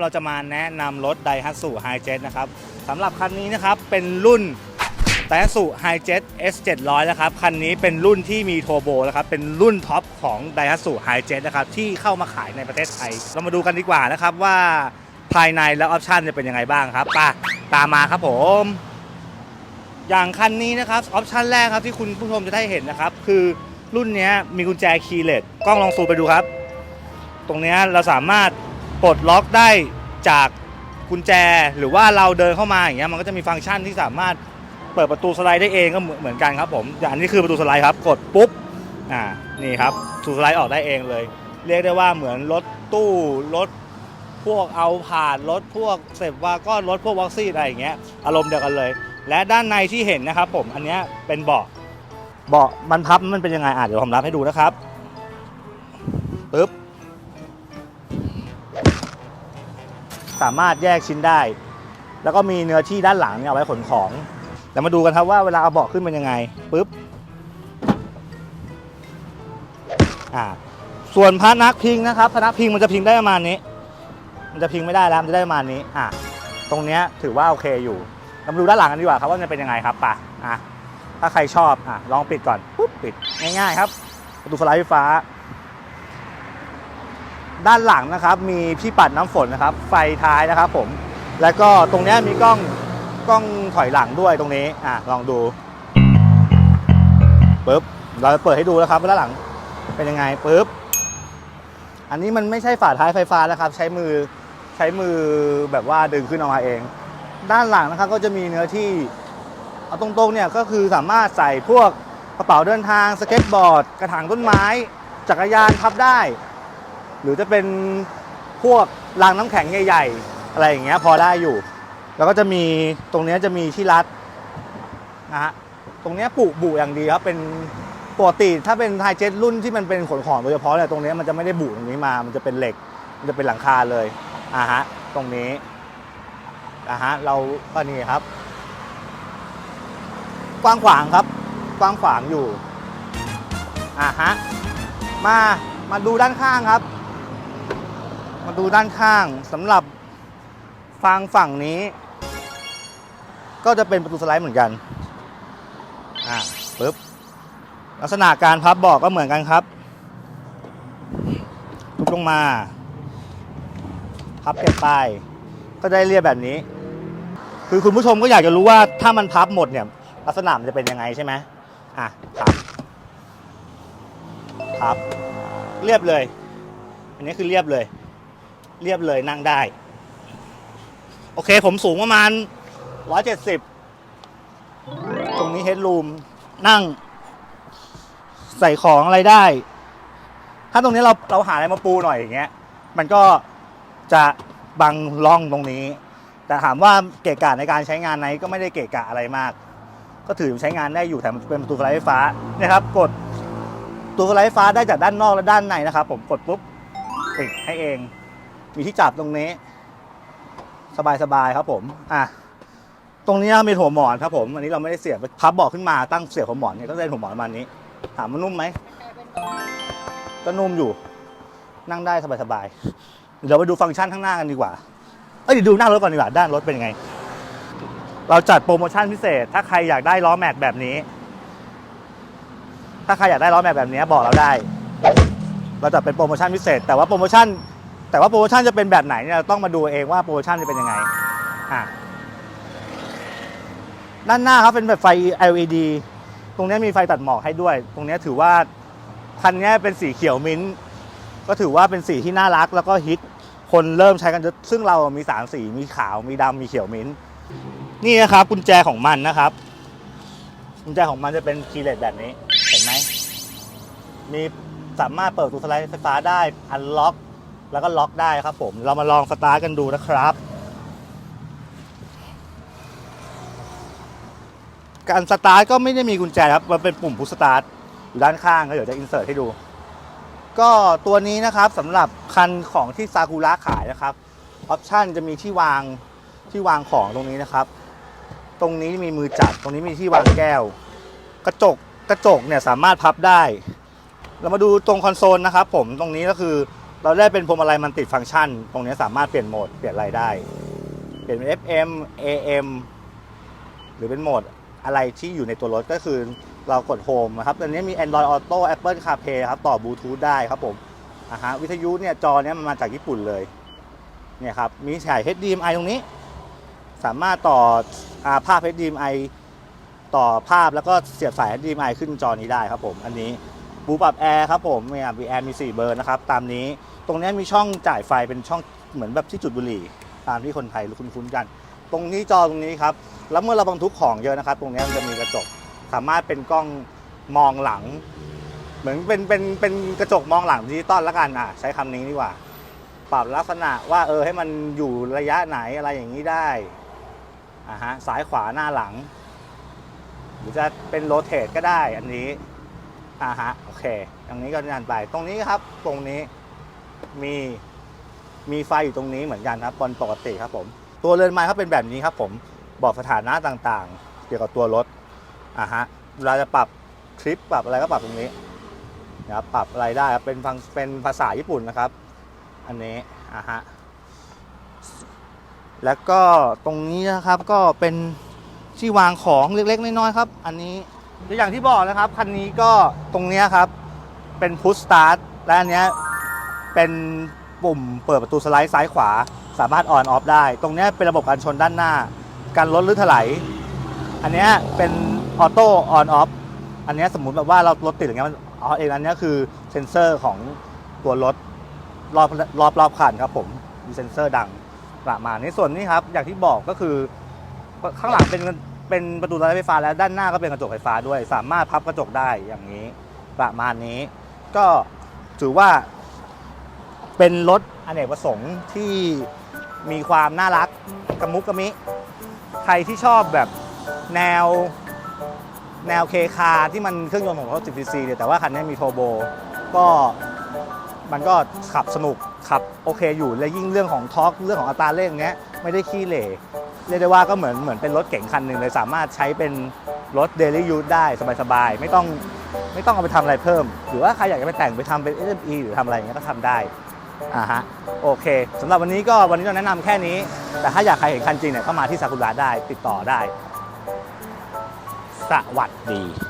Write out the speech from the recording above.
เราจะมาแนะนำรถ Daihatsu Hi-Jet นะครับสำหรับคันนี้นะครับเป็นรุ่น Daihatsu Hi-Jet S700 นะครับคันนี้เป็นรุ่นที่มีโทโบนะครับเป็นรุ่นท็อปของ Daihatsu Hi-Jet นะครับที่เข้ามาขายในประเทศไทย เรามาดูกันดีกว่านะครับว่าภายในและออปชันจะเป็นยังไงบ้างครับป่ะตามมาครับผม อย่างคันนี้นะครับออปชันแรกครับที่คุณผู้ชมจะได้เห็นนะครับ คือรุ่นนี้มีกุญแจคีย์เลสกล้องลองซูมไปดูครับ ตรงนี้เราสามารถ ปลดล็อกได้จากกุญแจหรือว่าเราเดินเข้ามาอย่างเงี้ยมันก็จะมีฟังก์ชันที่สามารถเปิดประตูสไลด์ได้เองก็เหมือนกันครับผมอย่างนี้คือประตูสไลด์ครับ กดปุ๊บอ่านี่ครับประตูสไลด์ออกได้เองเลย เรียกได้ว่าเหมือนรถตู้รถพวกเอาผ่านรถพวกเสพวาก็รถพวกวัคซีนอะไรอย่างเงี้ยอารมณ์เดียวกันเลย และด้านในที่เห็นนะครับผมอันนี้เป็นเบาะเบาะมันพับมันเป็นยังไงอะเดี๋ยวผมรับให้ดูนะครับปึ๊บ สามารถแยกชิ้นได้ แล้วก็มีเนื้อที่ด้านหลังเนี่ยเอาไว้ขนของเดี๋ยวมาดูกันครับว่าเวลาเอาเบาะขึ้นเป็นยังไงปึ๊บอ่าส่วนพนักพิงนะครับพนักพิงมันจะพิงได้ประมาณนี้ มันจะพิงไม่ได้แล้วมันจะได้ประมาณนี้อะตรงเนี้ยถือว่าโอเคอยู่เรามาดูด้านหลังกันดีกว่าครับว่าจะเป็นยังไงครับป่ะอะถ้าใครชอบอะลองปิดก่อนปุ๊บปิดง่ายๆครับประตูสไลด์ไฟฟ้า ด้านหลังนะครับ มีที่ปัดน้ำฝนนะครับ ไฟท้ายนะครับผม แล้วก็ตรงนี้มีกล้องกล้องถอยหลังด้วยตรงนี้อะลองดูปึ๊บเราจะเปิดให้ดูแล้วครับด้านหลังเป็นยังไงปึ๊บอันนี้มันไม่ใช่ฝาท้ายไฟฟ้านะครับ ใช้มือใช้มือแบบว่าดึงขึ้นออกมาเอง ด้านหลังนะครับก็จะมีเนื้อที่เอาตรงๆเนี่ยก็คือสามารถใส่พวกกระเป๋าเดินทางสเก็ตบอร์ด กระถางต้นไม้ จักรยานพับได้ หรือจะเป็นพวกรางน้ำแข็งใหญ่ๆ อะไรอย่างเงี้ยพอได้อยู่ แล้วก็จะมีตรงเนี้ยจะมีที่รัดนะฮะตรงเนี้ยปุบุอย่างดีครับเป็นปกติถ้าเป็นไฮเจ็ตรุ่นที่มันเป็นขนของโดยเฉพาะเนี่ยตรงเนี้ยมันจะไม่ได้บุตรงนี้มา มันจะเป็นเหล็ก มันจะเป็นหลังคาเลยอ่าฮะตรงนี้อ่าฮะเราก็นี่ครับ กว้างขวางครับ กว้างขวางอยู่อ่าฮะมามาดูด้านข้างครับ มาดูด้านข้างสำหรับฟังฝั่งนี้ ก็จะเป็นประตูสไลด์เหมือนกันอ่าปึ๊บลักษณะการพับเบอกก็เหมือนกันครับทุบลงมา พับเก็บไปก็ได้เรียบแบบนี้ คือคุณผู้ชมก็อยากจะรู้ว่าถ้ามันพับหมดเนี่ย ลักษณะมันจะเป็นยังไงใช่ไหมอะพับพับ เรียบเลย อันนี้คือเรียบเลย เรียบเลยนั่งได้ โอเคผมสูงประมาณ 170 ตรงนี้เฮดรูมนั่ง ใส่ของอะไรได้ ถ้าตรงนี้เราเราหาอะไรมาปูหน่อยอย่างเงี้ย มันก็จะบังร่องตรงนี้ แต่ถามว่าเกะกะในการใช้งานไหนก็ไม่ได้เกะกะอะไรมาก ก็ถือใช้งานได้อยู่แถมเป็นประตูไฟฟ้านี่ยครับ กดตัวไลท์ฟ้าได้จากด้านนอกและด้านในนะครับ ผมกดปุ๊บปิดให้เอง มีที่จับตรงนี้ สบายๆครับผม อะตรงนี้มีหัวหมอนครับผม อันนี้เราไม่ได้เสียบพับเบอกขึ้นมาตั้งเสียบหัวหมอนเนี่ยก็ได้หัวหมอนประมาณนี้ ถามว่านุ่มไหม ก็นุ่มอยู่ นั่งได้สบายๆ เดี๋ยวไปดูฟังก์ชันข้างหน้ากันดีกว่า เอ้ยเดี๋ยวดูหน้ารถก่อนดีกว่าด้านรถเป็นยังไง เราจัดโปรโมชั่นพิเศษ ถ้าใครอยากได้ล้อแม็กแบบนี้ ถ้าใครอยากได้ล้อแม็กแบบนี้บอกเราได้ เราจะเป็นโปรโมชั่นพิเศษ แต่ว่าโปรโมชั่น แต่ว่าโปรโมชั่นจะเป็นแบบไหนเนี่ยเราต้องมาดูเองว่าโปรโมชั่นจะเป็นยังไงอะด้านหน้าครับเป็นแบบไฟ LED ตรงนี้มีไฟตัดหมอกให้ด้วย ตรงนี้ถือว่าคันนี้เป็นสีเขียวมิ้นท์ก็ถือว่าเป็นสีที่น่ารักแล้วก็ฮิตคนเริ่มใช้กันเยอะซึ่งเรามีสามสีมีขาวมีดำมีเขียวมิ้นท์นี่นะครับกุญแจของมันนะครับ กุญแจของมันจะเป็นคีย์เลสแบบนี้เห็นไหมมีสามารถเปิดประตูสไลด์ไฟฟ้าได้อันล็อก แล้วก็ล็อกได้ครับผมเรามาลองสตาร์ทกันดูนะครับ การสตาร์ทก็ไม่ได้มีกุญแจครับมันเป็นปุ่มพุชสตาร์ทอยู่ด้านข้างก็เดี๋ยวจะอินเสิร์ตให้ดู ก็ตัวนี้นะครับสำหรับคันของที่ซากุระขายนะครับออปชันจะมีที่วางที่วางของตรงนี้นะครับ ตรงนี้มีมือจับตรงนี้มีที่วางแก้ว กระจกกระจกเนี่ยสามารถพับได้ เรามาดูตรงคอนโซลนะครับ ผมตรงนี้ก็คือ เราได้เป็นพวงมาลัยมันติดฟังก์ชัน ตรงนี้สามารถเปลี่ยนโหมดเปลี่ยนอะไรได้ เปลี่ยนเป็น FM AM หรือเป็นโหมดอะไรที่อยู่ในตัวรถก็คือเรากดโฮมนะครับตอนนี้มี Android Auto Apple CarPlay ครับ ต่อบลูทูธได้ครับผมอะฮะวิทยุเนี่ยจอเนี้ยมันมาจากญี่ปุ่นเลยเนี่ยครับมีฉาย HDMI ตรงนี้ สามารถต่ออาภาพ HDMI ต่อภาพแล้วก็เสียบสาย HDMI ขึ้นจอนี้ได้ครับผม อันนี้ บูปรับแอร์ครับผมเนี่ยมีแอร์มี 4 เบอร์นะครับตามนี้ตรงนี้มีช่องจ่ายไฟเป็นช่องเหมือนแบบที่จุดบุหรี่ ตามที่คนไทยคุ้นๆกัน ตรงนี้จอตรงนี้ครับแล้วเมื่อเราบรรทุกของเยอะนะครับ ตรงนี้มันจะมีกระจกสามารถเป็นกล้องมองหลัง เหมือนเป็นเป็นเป็นกระจกมองหลังดิจิตอลละกันอะใช้คำนี้ดีกว่า ปรับลักษณะว่าเออให้มันอยู่ระยะไหนอะไรอย่างนี้ได้อ่าฮะซ้ายขวาหน้าหลัง หรือจะเป็นโรเตทก็ได้อันนี้ อ่าฮะโอเคอย่างนี้ก็นานไปตรงนี้ครับตรงนี้มีมีไฟอยู่ตรงนี้เหมือนกันครับบนปกติครับผม ตัวเรือนไม้เขาเป็นแบบนี้ครับผมบอกสถานะต่างๆ เกี่ยวกับตัวรถอ่าฮะเวลาจะปรับคลิปปรับอะไรก็ปรับตรงนี้นะครับปรับอะไรได้ครับเป็นฟังเป็นภาษาญี่ปุ่นนะครับ อันนี้อะฮะแล้วก็ตรงนี้นะครับก็เป็นที่วางของเล็กๆน้อยๆครับ อันนี้ อย่างที่บอกนะครับ คันนี้ก็ตรงเนี้ยครับ เป็นพุชสตาร์ทและอันเนี้ยเป็นปุ่มเปิดประตูสไลด์ซ้ายขวา สามารถออนออฟได้ ตรงเนี้ยเป็นระบบการชนด้านหน้า การลดหรือถลายอันเนี้ยเป็นออโต้ออนออฟอันเนี้ยสมมุติแบบว่าเรารถติดอย่างเงี้ยมันอ๋อเองอันเนี้ยคือเซ็นเซอร์ของตัวรถรอบรอบรอบคันครับผมมีเซ็นเซอร์ดังประมาณนี้ส่วนนี้ครับ อย่างที่บอกก็คือข้างหลังเป็น เป็นประตูรถไฟฟ้าแล้วด้านหน้าก็เป็นกระจกไฟฟ้าด้วย สามารถพับกระจกได้อย่างนี้ ประมาณนี้ ก็ถือว่า เป็นรถอเนกประสงค์ที่มีความน่ารักกระมุกกระมิ ใครที่ชอบแบบแนวแนวเคคาที่มันเครื่องยนต์ของรถ10 cc เนี่ยแต่ว่าคันนี้มีโทโบ ก็มันก็ขับสนุกขับโอเคอยู่และยิ่งเรื่องของทอร์กเรื่องของอัตราเร่งเนี้ยไม่ได้ขี้เหร่ เรียกได้ว่าก็เหมือนเหมือนเป็นรถเก๋งคันหนึ่งเลยสามารถใช้เป็นรถเดลี่ยู e ได้สบายๆ ไม่ต้องไม่ต้องเอาไปทำอะไรเพิ่ม หรือว่าใครอยากจะไปแต่งไปทำเป็น SME หรือทำอะไรอย่างเงี้ยก็ทำได้อ่าฮะโอเคสำหรับวันนี้ก็วันนี้เราแนะนำแค่นี้ แต่ถ้าอยากใครเห็นคันจริงเนี่ยก็มาที่ซากุระได้ติดต่อได้ สวัสดี